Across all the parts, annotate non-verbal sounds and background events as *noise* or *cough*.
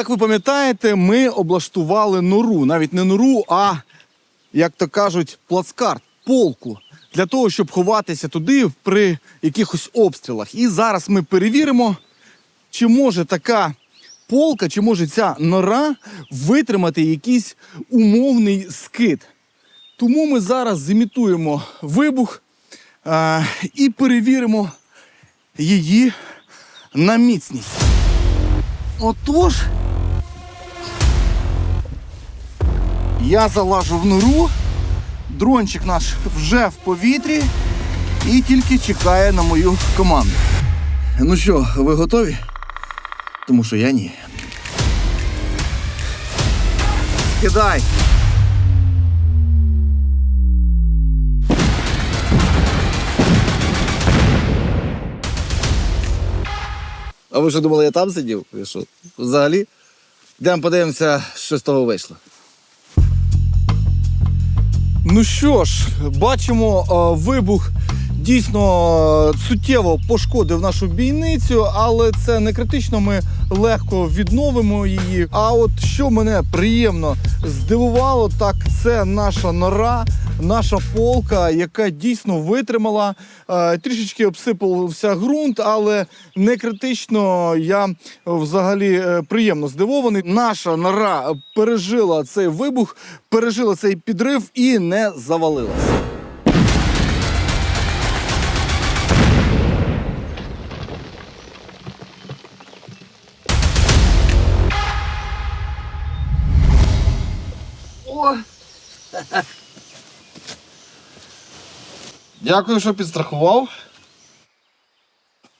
Як ви пам'ятаєте, ми облаштували нору, навіть не нору, а як то кажуть, плацкарт, полку для того, щоб ховатися туди при якихось обстрілах. І зараз ми перевіримо, чи може така полка, чи може ця нора витримати якийсь умовний скид. Тому ми зараз зімітуємо вибух е, і перевіримо її на міцність. Отож, я залажу в нору, дрончик наш вже в повітрі і тільки чекає на мою команду. Ну що, ви готові? Тому що я ні. Скидай! А ви що думали, я там сидів? Ви що? Взагалі? Йдемо подивимося, що з того вийшло. Ну що ж, бачимо, е, вибух дійсно е, суттєво пошкодив нашу бійницю, але це не критично. Ми легко відновимо її. А от що мене приємно здивувало, так це наша нора. Наша полка, яка дійсно витримала, Е, трішечки обсипався ґрунт, але не критично. Я взагалі е, приємно здивований. Наша нора пережила цей вибух, пережила цей підрив і не завалилася. Дякую, що підстрахував.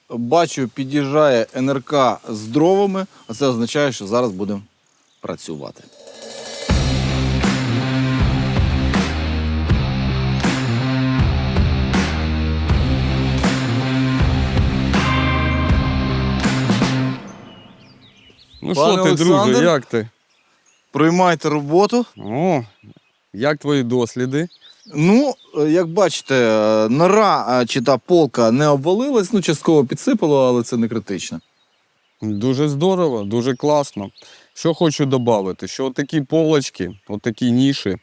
Бачу, під'їжджає НРК з дровами, а це означає, що зараз будемо працювати. Ну Пане що ти, друже, як ти? Приймайте роботу. О, як твої досліди? Ну, е, як бачите, е, нора е, чи та полка не обвалилась, ну частково підсипало, але це не критично. Дуже здорово, дуже класно. Що хочу додати, що такі полочки, отакі ніші,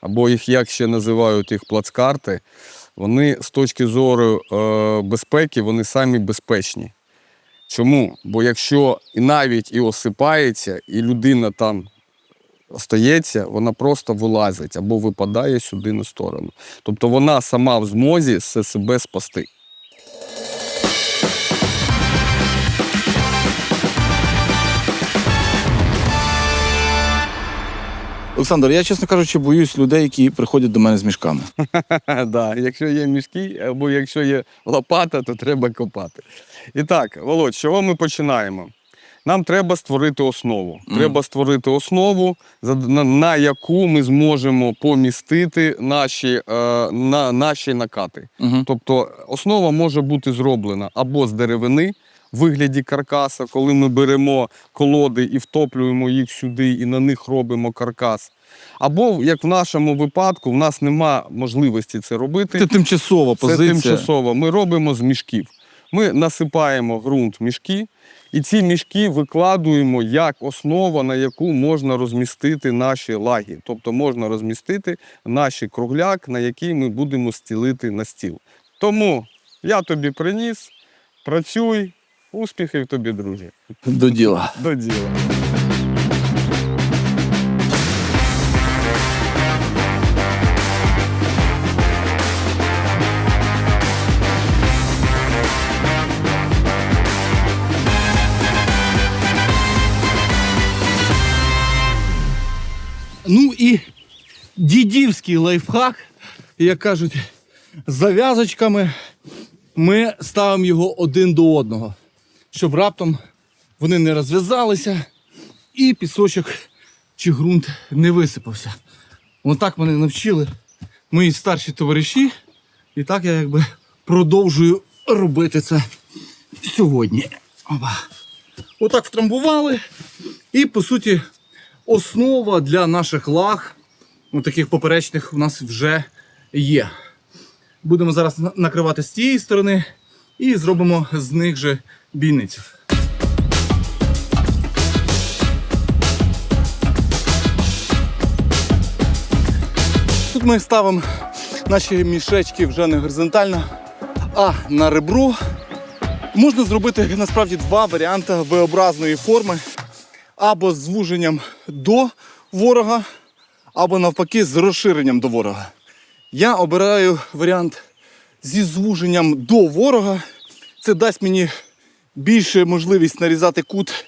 або їх як ще називають їх плацкарти, вони з точки зору е, безпеки, вони самі безпечні. Чому? Бо якщо і навіть і осипається, і людина там остається, вона просто вилазить або випадає сюди на сторону. Тобто вона сама в змозі все себе спасти. Олександр, я, чесно кажучи, боюсь людей, які приходять до мене з мішками. *laughs* да, якщо є мішки, або якщо є лопата, то треба копати. І так, Володь, з чого ми починаємо? Нам треба створити основу. Мгм. Треба створити основу, на, яку ми зможемо помістити наші, е, на, наші накати. Угу. Тобто основа може бути зроблена або з деревини в вигляді каркаса, коли ми беремо колоди і втоплюємо їх сюди, і на них робимо каркас. Або, як в нашому випадку, в нас нема можливості це робити. Це тимчасова Це позиція. тимчасово. Ми робимо з мішків. Ми насипаємо ґрунт в мішки, і ці мішки викладуємо як основа, на яку можна розмістити наші лаги. Тобто можна розмістити наші кругляк, на який ми будемо стілити на стіл. Тому я тобі приніс, працюй, успіхів тобі, друзі. До діла. До діла. Дідівський лайфхак, як кажуть, з зав'язочками ми ставимо його один до одного, щоб раптом вони не розв'язалися і пісочок чи ґрунт не висипався. Отак мене навчили мої старші товариші, і так я якби продовжую робити це сьогодні. Опа. Отак втрамбували, і по суті основа для наших лаг, От таких поперечних у нас вже є. Будемо зараз накривати з цієї сторони і зробимо з них же бійницю. Тут ми ставимо наші мішечки вже не горизонтально, а на ребро. Можна зробити насправді два варіанти V-образної форми або з звуженням до ворога або навпаки з розширенням до ворога. Я обираю варіант зі звуженням до ворога. Це дасть мені більше можливість нарізати кут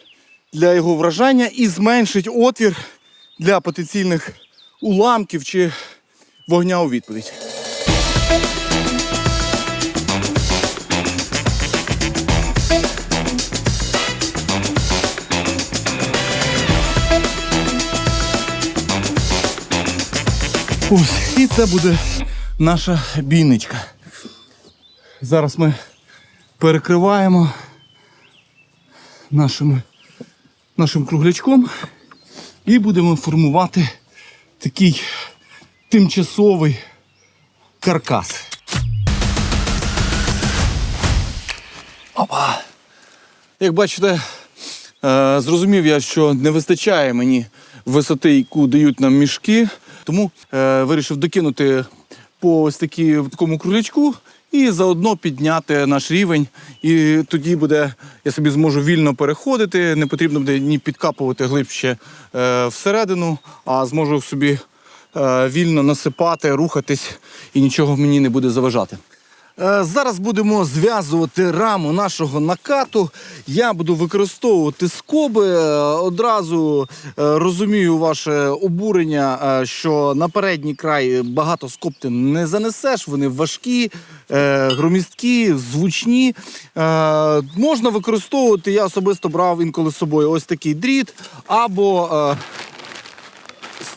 для його вражання і зменшить отвір для потенційних уламків чи вогня у відповідь. Ось, і це буде наша бійничка. Зараз ми перекриваємо нашим, нашим круглячком і будемо формувати такий тимчасовий каркас. Опа! Як бачите, е, зрозумів я, що не вистачає мені висоти, яку дають нам мішки, тому е, вирішив докинути по ось такі, такому кружечку і заодно підняти наш рівень. І тоді буде, я собі зможу вільно переходити, не потрібно буде ні підкапувати глибше е, всередину, а зможу собі е, вільно насипати, рухатись і нічого мені не буде заважати. Е, Зараз будемо зв'язувати раму нашого накату. Я буду використовувати скоби. Е, Одразу е, розумію ваше обурення, що на передній край багато скоб ти не занесеш. Вони важкі, громісткі, звучні. Можна використовувати. Я особисто брав інколи з собою ось такий дріт або.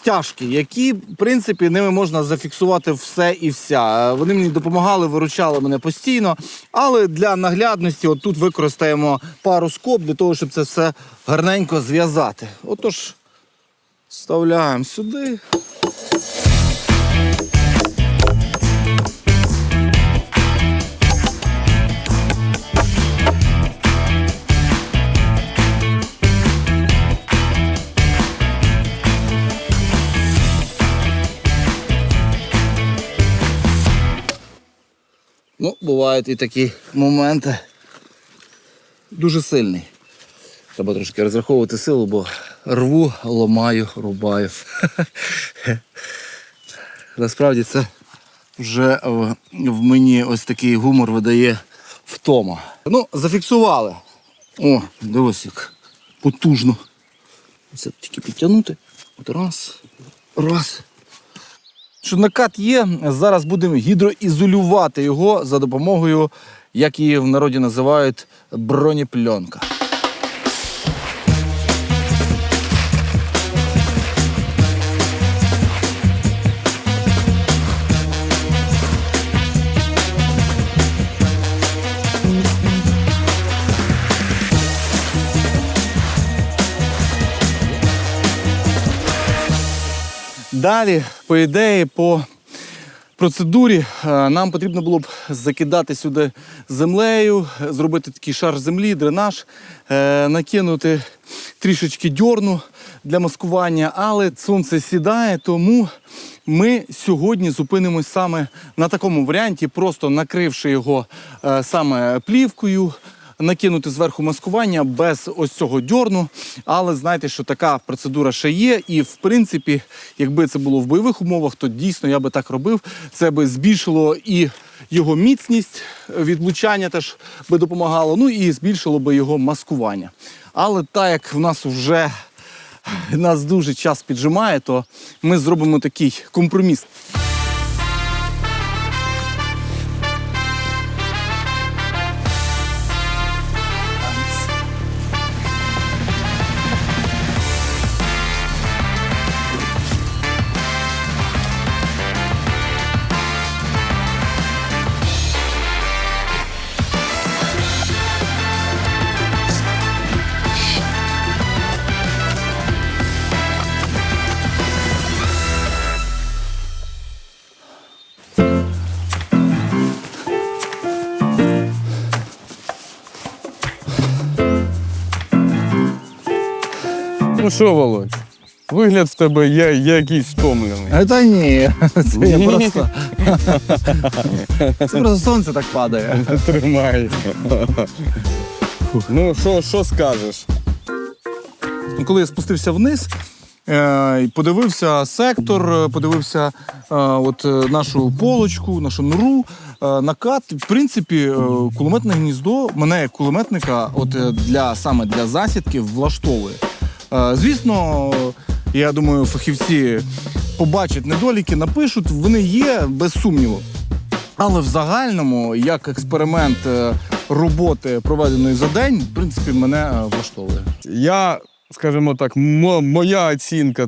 Стяжки, які, в принципі, ними можна зафіксувати все і вся. Е, Вони мені допомагали, виручали мене постійно. Але для наглядності отут використаємо пару скоб для того, щоб це все гарненько зв'язати. Отож, вставляємо сюди. Бувають і такі моменти. Дуже сильний. Треба трошки розраховувати силу, бо рву, ламаю, рубаю. *laughs* Насправді це вже в мені ось такий гумор видає втома. Ну, зафіксували. О, дивись як потужно. Це тільки підтягнути. От раз, раз. Що накат є, зараз будемо гідроізолювати його за допомогою, як її в народі називають, бронепленка. Далі, по ідеї, по процедурі е, нам потрібно було б закидати сюди землею, зробити такий шар землі, дренаж, е, накинути трішечки дьорну для маскування, але сонце сідає, тому ми сьогодні зупинимось саме на такому варіанті, просто накривши його е, саме плівкою накинути зверху маскування без ось цього дьорну. Але знайте, що така процедура ще є. І в принципі, якби це було в бойових умовах, то дійсно я би так робив. Це би збільшило і його міцність відлучання теж би допомагало. Ну і збільшило би його маскування. Але так як в нас вже нас дуже час піджимає, то ми зробимо такий компроміс. Що, Володь, Вигляд в тебе є, є якийсь втомлений. Та ні, *laughs* це я Ні. просто. *laughs* Це просто сонце так падає. Тримай. ну, що, що скажеш? Ну, Коли я спустився вниз, е, і подивився сектор, е, подивився е, от, е, нашу полочку, нашу нору, е, накат. В принципі, е, кулеметне гніздо мене як кулеметника от, е, для, саме для засідки влаштовує. Е, звісно, я думаю, фахівці побачать недоліки, напишуть, вони є без сумніву. Але в загальному, як експеримент е, роботи, проведеної за день, в принципі, мене е, влаштовує. Я, скажімо так, моя оцінка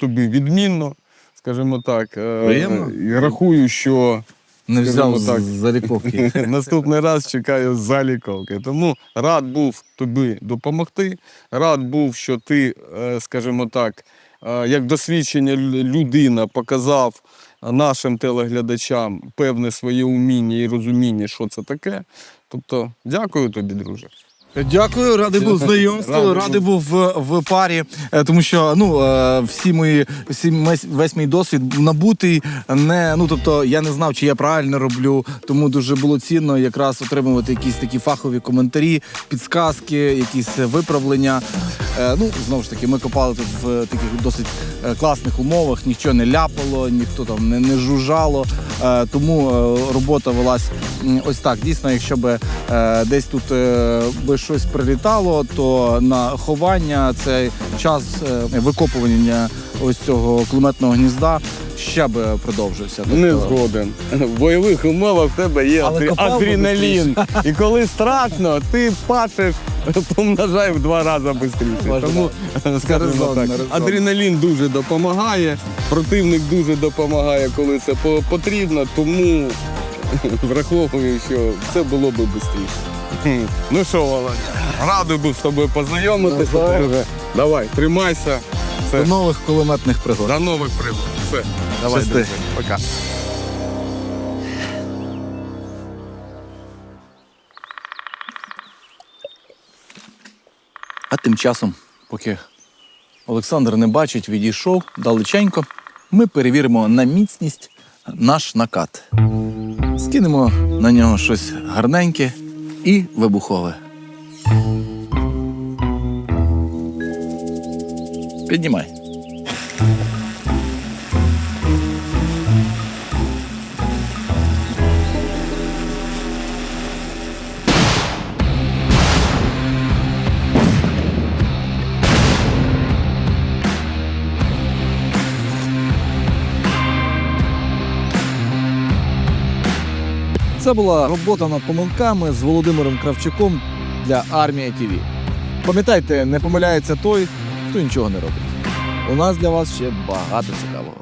тобі відмінно, скажімо так. Приємно. Рахую, що Не взяв так. заліковки. *laughs* Наступний раз чекаю заліковки. Тому рад був тобі допомогти. Рад був, що ти, е, скажімо так, е, як досвідчення людина показав нашим телеглядачам певне своє уміння і розуміння, що це таке. Тобто, дякую тобі, друже. Дякую, радий був знайомству, Радий був в, в парі, е, тому що ну е, всі мої всі весь, весь мій досвід набутий. Не ну тобто я не знав, чи я правильно роблю. Тому дуже було цінно якраз отримувати якісь такі фахові коментарі, підсказки, якісь виправлення. Е, Ну знову ж таки, ми копали тут в таких досить е, класних умовах. Нічого не ляпало, ніхто там не, не жужжало. Е, Тому е, робота велась ось так. Дійсно, якщо би е, десь тут би щось прилітало, то на ховання цей час викопування ось цього кулеметного гнізда ще би продовжився. Не Тобто, згоден. В бойових умовах в тебе є Але адре- копав би адреналін. І коли страшно, ти пашеш, помножай в два рази швидше. Тому, скажімо так, адреналін дуже допомагає, противник дуже допомагає, коли це потрібно, тому *laughs* враховую, що все було б швидше. Ну що, Володя, радий був з тобою познайомитися. Давай, тримайся. Все. До нових кулеметних пригод. До нових пригод. Все. Давай, друже. Пока. А тим часом, поки Олександр не бачить, відійшов далеченько, ми перевіримо на міцність наш накат. Скинемо на нього щось гарненьке і вибухове. Піднімай. Це була робота над помилками з Володимиром Кравчуком для Армія ТВ. Пам'ятайте, не помиляється той, хто нічого не робить. У нас для вас ще багато цікавого.